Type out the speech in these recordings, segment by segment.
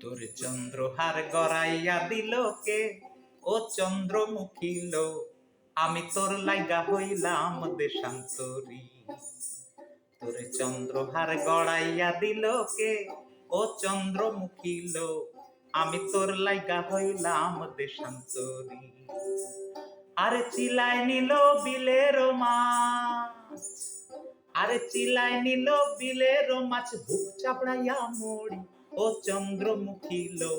তোর চন্দ্রহার গড়াইয়া দিল কে? ও চন্দ্রমুখী লো আমি তোর লাইগা হইলাম দেশান্তরী। তোর চন্দ্রহার গড়াইয়া দিল কে? ও চন্দ্রমুখী লো আমি তোর লাইগা হইলাম দেশান্তরী। আরে চিলাই নিল বিলের মাছ। আরে চিলাই নিল বিলের মাছ, বুক চাপড়াইয়া মরি। ও চন্দ্রমুখী লো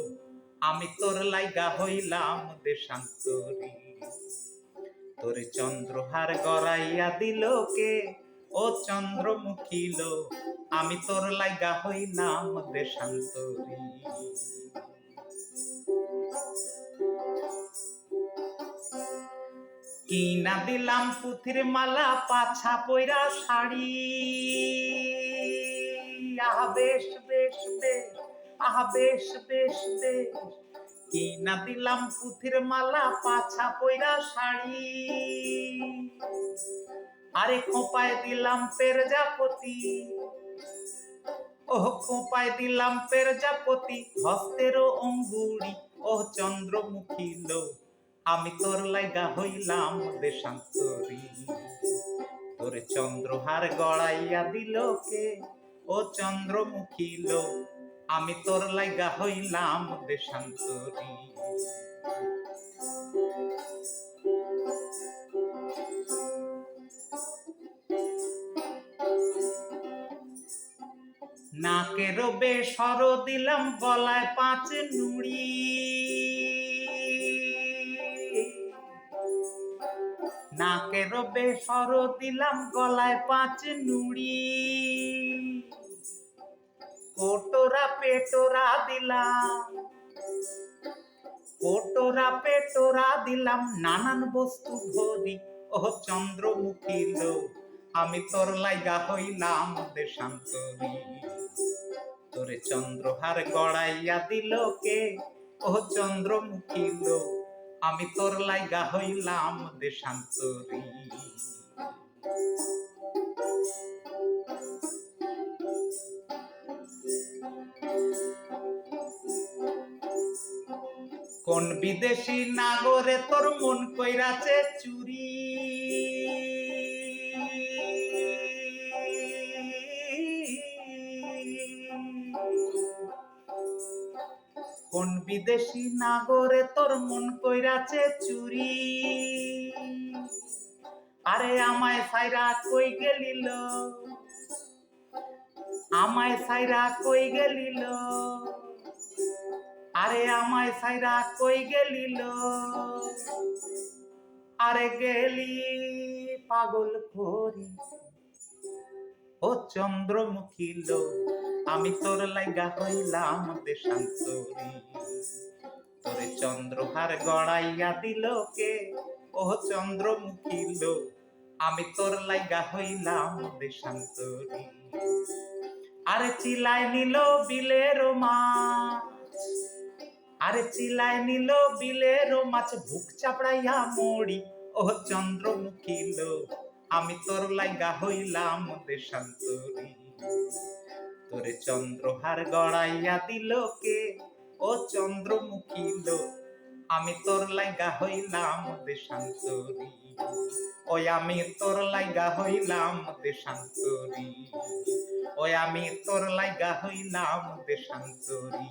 আমি তোর লাইগা হইলাম দেশান্তরী। তোর চন্দ্রহার গড়াইয়া দিল কে? ও চন্দ্রমুখী লো আমি তোর লাইগা হইলাম দেশান্তরী। কিনা দিলাম পুথির মালা, পাছা পয়রা শাড়ি। আহা, বেশ বেশ বেশ, আহা, বেশ বেশ বেশ। কিনা দিলাম পুথির মালা, পাছা পয়রা শাড়ি। আরে খোপায় দিলাম পেরজাপতি। ও খোপায় দিলাম পেরজাপতি। হস্তেরও অঙ্গুরি ও চন্দ্রমুখী লো আমি তোর লাইগা হইলাম দেশান্তরী তোর চন্দ্রহার গড়াইয়া দিল কে? ও চন্দ্রমুখী লো আমি তোর লাইগা হইলাম দেশান্তরী নাকের বেসর দিলাম গলায় পাঁচ নুড়ি। নাকের বেসর দিলাম গলায় পাঁচ নুড়ি। কোটোরা পেটোরা দিলাম, কোটোরা পেটোরা দিলাম, নানান বস্তু ভরি ও চন্দ্রমুখী লো আমি তোর লাইগা হইলাম দেশান্তরী। তোরে চন্দ্রহার গড়াইয়া দিল কে? ও চন্দ্রমুখী লো আমি তোর লাইগা হইলাম দেশান্তরী। কোন বিদেশি নাগরে তোর মন কইরাছে চুরি? কোন বিদেশি নাগরে তোর মন কইরাছে চুরি? আরে আমায় সাইরা কই গেলিল? আমায় সাইরা কই গেলিল? আরে আমায় সাইরা কই গেলিল? আরে গেলি পাগল করি ও চন্দ্রমুখী লো আমি তোর লাইগা হইলাম দেশান্তরী। তোরে চন্দ্রহার গড়াইয়া দিল কে? ও চন্দ্রমুখী লো আমি তোর লাইগা হইলাম দেশান্তরী। আরে চিলাই নিল বিলের মাছ, আরে চিলাই নিল বিলের মাছ, ভুক চাপড়াইয়া মরি। ও চন্দ্রমুখী লো আমি তোর লাইগা হইলাম দেশান্তরী। তোরে চন্দ্রহার গড়াইয়া দিল কে? ও চন্দ্রমুখী লো আমি তোর লাইগা হইলাম দেশান্তরী ওই আমি তোর লাইগা হইলাম দেশান্তরী ওই আমি তোর লাইগা হইলাম দেশান্তরী